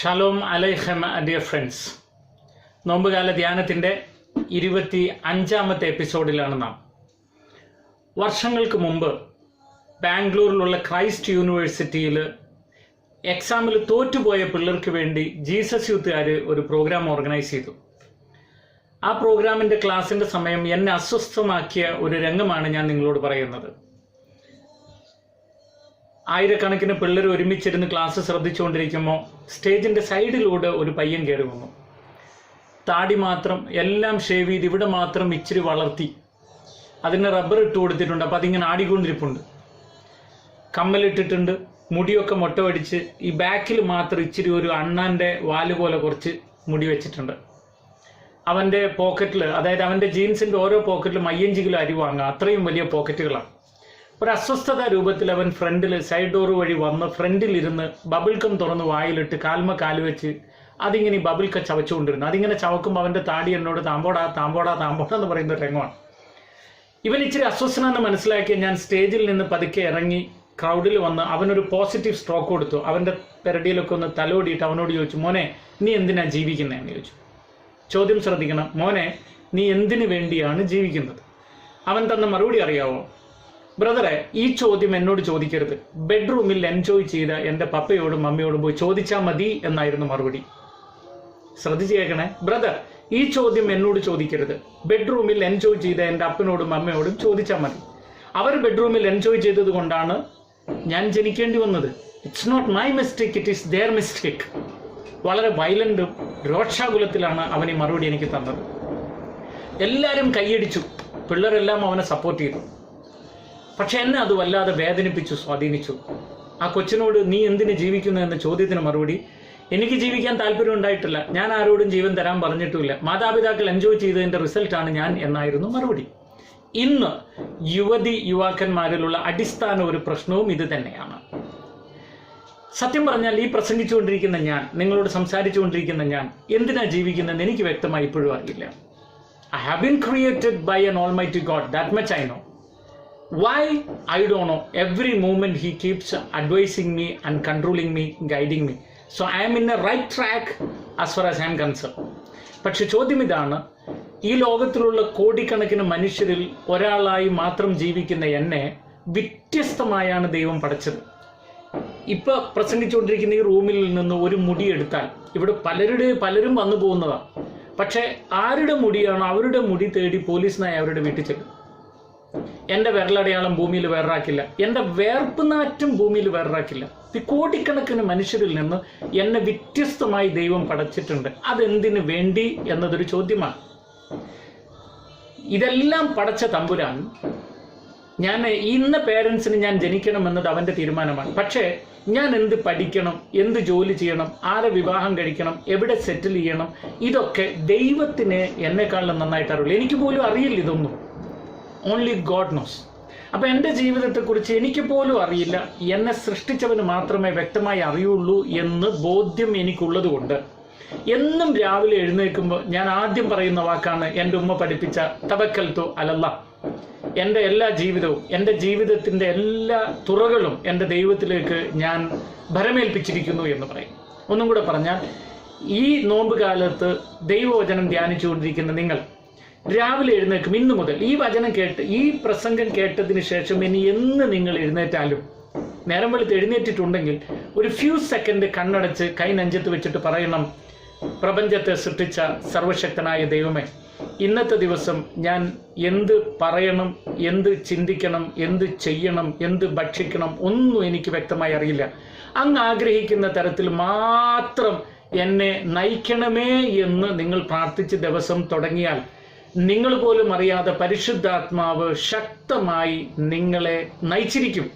Shalom അലൈഹം dear friends നോമ്പുകാല ധ്യാനത്തിന്റെ ഇരുപത്തി അഞ്ചാമത്തെ എപ്പിസോഡിലാണ് നാം. വർഷങ്ങൾക്ക് മുമ്പ് ബാംഗ്ലൂരിലുള്ള ക്രൈസ്റ്റ് യൂണിവേഴ്സിറ്റിയിൽ എക്സാമിൽ തോറ്റുപോയ പിള്ളേർക്ക് വേണ്ടി ജീസസ് യൂത്തുകാർ ഒരു പ്രോഗ്രാം ഓർഗനൈസ് ചെയ്തു. ആ പ്രോഗ്രാമിന്റെ ക്ലാസ്സിന്റെ സമയം എന്നെ അസ്വസ്ഥമാക്കിയ ഒരു രംഗമാണ് ഞാൻ നിങ്ങളോട് പറയുന്നത്. ആയിരക്കണക്കിന് പിള്ളേർ ഒരുമിച്ചിരുന്ന് ക്ലാസ് ശ്രദ്ധിച്ചുകൊണ്ടിരിക്കുമ്പോൾ സ്റ്റേജിന്റെ സൈഡിലൂടെ ഒരു പയ്യൻ കയറി വന്നു. താടി മാത്രം എല്ലാം ഷേവ് ചെയ്ത് ഇവിടെ മാത്രം ഇച്ചിരി വളർത്തി. അതിന് റബ്ബർ ഇട്ട് കൊടുത്തിട്ടുണ്ട്. അപ്പോൾ അതിങ്ങനെ ആടിക്കൊണ്ടിരിപ്പുണ്ട്. കമ്മലിട്ടിട്ടുണ്ട്. മുടിയൊക്കെ മുട്ട വടിച്ച് ഈ ബാക്കിൽ മാത്രം ഇച്ചിരി ഒരു അണ്ണാന്റെ വാൽ പോലെ കുറച്ച് മുടി വെച്ചിട്ടുണ്ട്. അവന്റെ പോക്കറ്റിൽ അതായത് അവന്റെ ജീൻസിന്റെ ഓരോ പോക്കറ്റിലും അയ്യഞ്ച് കിലോ അരി വാങ്ങുക. അത്രയും വലിയ പോക്കറ്റുകളാണ് ഒരു അസ്വസ്ഥത രൂപത്തിൽ അവൻ ഫ്രണ്ടിൽ സൈഡ് ഡോർ വഴി വന്ന് ഫ്രണ്ടിലിരുന്ന് കം തുറന്ന് വായിലിട്ട് കാൽമ കാൽ വെച്ച് അതിങ്ങനെ ഈ ബബിൾ ക ചവച്ചുകൊണ്ടിരുന്നു. അതിങ്ങനെ ചവക്കുമ്പോൾ അവന്റെ താടി എന്നോട് താമ്പോടാ താമ്പോടാ താമ്പോടാ എന്ന് പറയുന്ന രംഗമാണ്. ഇവൻ ഇച്ചിരി അസ്വസ്ഥനാന്ന് മനസ്സിലാക്കിയ ഞാൻ സ്റ്റേജിൽ നിന്ന് പതുക്കെ ഇറങ്ങി ക്രൗഡിൽ വന്ന് അവനൊരു പോസിറ്റീവ് സ്ട്രോക്ക് കൊടുത്തു. അവന്റെ പെരടിയിലൊക്കെ ഒന്ന് തലോടിയിട്ട് അവനോട് ചോദിച്ചു മോനെ നീ എന്തിനാ ജീവിക്കുന്നതെന്ന് ചോദിച്ചു. ചോദ്യം ശ്രദ്ധിക്കണം മോനെ നീ എന്തിനു വേണ്ടിയാണ് ജീവിക്കുന്നത്? അവൻ തന്ന മറുപടി അറിയാവോ? ബ്രദറെ ഈ ചോദ്യം എന്നോട് ചോദിക്കരുത്. ബെഡ്റൂമിൽ എൻജോയ് ചെയ്ത എന്റെ പപ്പയോടും മമ്മിയോടും പോയി ചോദിച്ചാൽ മതി എന്നായിരുന്നു മറുപടി. ശ്രദ്ധിച്ചേക്കണേ ബ്രദർ ഈ ചോദ്യം എന്നോട് ചോദിക്കരുത്. ബെഡ്റൂമിൽ എൻജോയ് ചെയ്ത എന്റെ അപ്പനോടും അമ്മയോടും ചോദിച്ചാൽ മതി. അവർ ബെഡ്റൂമിൽ എൻജോയ് ചെയ്തത് കൊണ്ടാണ് ഞാൻ ജനിക്കേണ്ടി വന്നത്. It's not my mistake it is their mistake വളരെ വയലന്റും രോക്ഷാകുലത്തിലാണ് അവൻ ഈ മറുപടി എനിക്ക് തന്നത്. എല്ലാവരും കൈയടിച്ചു. പിള്ളേരെല്ലാം അവനെ സപ്പോർട്ട് ചെയ്തു. പക്ഷെ എന്നെ അത് വല്ലാതെ വേദനിപ്പിച്ചു സ്വാധീനിച്ചു. ആ കൊച്ചിനോട് നീ എന്തിന് ജീവിക്കുന്നു? എന്ന ചോദ്യത്തിന് മറുപടി എനിക്ക് ജീവിക്കാൻ താല്പര്യം ഉണ്ടായിട്ടില്ല. ഞാൻ ആരോടും ജീവൻ തരാൻ പറഞ്ഞിട്ടുമില്ല. മാതാപിതാക്കൾ എൻജോയ് ചെയ്തതിന്റെ റിസൾട്ടാണ് ഞാൻ എന്നായിരുന്നു മറുപടി. ഇന്ന് യുവതി യുവാക്കന്മാരിലുള്ള അടിസ്ഥാന ഒരു പ്രശ്നവും ഇത് തന്നെയാണ്. സത്യം പറഞ്ഞാൽ ഈ പ്രസംഗിച്ചുകൊണ്ടിരിക്കുന്ന ഞാൻ നിങ്ങളോട് സംസാരിച്ചുകൊണ്ടിരിക്കുന്ന ഞാൻ എന്തിനാ ജീവിക്കുന്നതെന്ന് എനിക്ക് വ്യക്തമായി ഇപ്പോഴും അറിയില്ല. I have been created by an almighty God that much I know why? I don't know. Every moment he keeps advising me and controlling me guiding me. So i am in a right track as far as i am concerned. പക്ഷെ ചോദ്യം ഇതാണ് ഈ ലോകത്തിലുള്ള കോടിക്കണക്കിന് മനുഷ്യരിൽ ഒരാളായി മാത്രം ജീവിക്കുന്ന എന്നെ വ്യത്യസ്തമായാണ് ദൈവം പഠിച്ചത് ഇപ്പൊ പ്രസംഗിച്ചുകൊണ്ടിരിക്കുന്ന ഈ റൂമിൽ നിന്ന് ഒരു മുടി എടുത്താൽ ഇവിടെ പലരുടെ പലരും വന്നു പോകുന്നതാണ്. പക്ഷെ ആരുടെ മുടിയാണോ അവരുടെ മുടി തേടി പോലീസിനായി അവരുടെ വീട്ടിൽ ചെല്ലും. എന്റെ വിരലടയാളം ഭൂമിയിൽ വേറാക്കില്ല എന്റെ വേർപ്പ് നാറ്റും ഭൂമിയിൽ വേറാക്കില്ല കോടിക്കണക്കിന് മനുഷ്യരിൽ നിന്ന് എന്നെ വ്യത്യസ്തമായി ദൈവം പടച്ചിട്ടുണ്ട്. അതെന്തിനു വേണ്ടി എന്നതൊരു ചോദ്യമാണ്. ഇതെല്ലാം പടച്ച തമ്പുരാൻ ഞാൻ ഇന്ന പേരൻസിന് ഞാൻ ജനിക്കണം എന്നത് അവന്റെ തീരുമാനമാണ്. പക്ഷേ ഞാൻ എന്ത് പഠിക്കണം എന്ത് ജോലി ചെയ്യണം ആരെ വിവാഹം കഴിക്കണം എവിടെ സെറ്റിൽ ചെയ്യണം ഇതൊക്കെ ദൈവത്തിന് എന്നെക്കാളും നന്നായിട്ട് അറിയില്ല എനിക്ക് പോലും അറിയില്ല ഇതൊന്നും. ഓൺലി ഗോഡ് നോസ് അപ്പം എന്റെ ജീവിതത്തെക്കുറിച്ച് എനിക്ക് പോലും അറിയില്ല. എന്നെ സൃഷ്ടിച്ചവന് മാത്രമേ വ്യക്തമായി അറിയുള്ളൂ എന്ന് ബോധ്യം എനിക്കുള്ളത് കൊണ്ട് എന്നും രാവിലെ എഴുന്നേൽക്കുമ്പോൾ ഞാൻ ആദ്യം പറയുന്ന വാക്കാണ് എന്റെ ഉമ്മ പഠിപ്പിച്ച തവക്കൽ തോ അലല്ല എന്റെ എല്ലാ ജീവിതവും എന്റെ ജീവിതത്തിന്റെ എല്ലാ തുറകളും എന്റെ ദൈവത്തിലേക്ക് ഞാൻ ഭരമേൽപ്പിച്ചിരിക്കുന്നു എന്ന് പറയും. ഒന്നും കൂടെ പറഞ്ഞാൽ ഈ നോമ്പ് കാലത്ത് ദൈവവചനം ധ്യാനിച്ചുകൊണ്ടിരിക്കുന്ന നിങ്ങൾ രാവിലെ എഴുന്നേൽക്കും. ഇന്നു മുതൽ ഈ വചനം കേട്ട് ഈ പ്രസംഗം കേട്ടതിന് ശേഷം ഇനി എന്ന് നിങ്ങൾ എഴുന്നേറ്റാലും നേരം വെളുത്ത് എഴുന്നേറ്റിട്ടുണ്ടെങ്കിൽ ഒരു ഫ്യൂ സെക്കൻഡ് കണ്ണടച്ച് കൈ നെഞ്ചത്ത് വെച്ചിട്ട് പറയണം പ്രപഞ്ചത്തെ സൃഷ്ടിച്ച സർവശക്തനായ ദൈവമേ ഇന്നത്തെ ദിവസം ഞാൻ എന്ത് പറയണം എന്ത് ചിന്തിക്കണം എന്ത് ചെയ്യണം എന്ത് ഭക്ഷിക്കണം ഒന്നും എനിക്ക് വ്യക്തമായി അറിയില്ല. അങ്ങ് ആഗ്രഹിക്കുന്ന തരത്തിൽ മാത്രം എന്നെ നയിക്കണമേ എന്ന് നിങ്ങൾ പ്രാർത്ഥിച്ച് ദിവസം തുടങ്ങിയാൽ നിങ്ങൾ പോലും അറിയാതെ പരിശുദ്ധാത്മാവ് ശക്തമായി നിങ്ങളെ നയിച്ചിരിക്കും.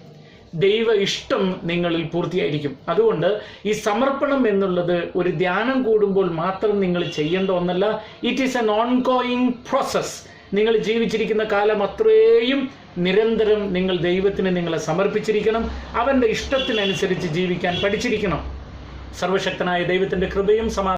ദൈവ ഇഷ്ടം നിങ്ങളിൽ പൂർത്തിയായിരിക്കും. അതുകൊണ്ട് ഈ സമർപ്പണം എന്നുള്ളത് ഒരു ധ്യാനം കൂടുമ്പോൾ മാത്രം നിങ്ങൾ ചെയ്യേണ്ട ഒന്നല്ല. It is an ongoing process നിങ്ങൾ ജീവിച്ചിരിക്കുന്ന കാലം അത്രയും നിരന്തരം നിങ്ങൾ ദൈവത്തിന് നിങ്ങളെ സമർപ്പിച്ചിരിക്കണം. അവന്റെ ഇഷ്ടത്തിനനുസരിച്ച് ജീവിക്കാൻ പഠിച്ചിരിക്കണം. സർവശക്തനായ ദൈവത്തിന്റെ കൃപയും സമാ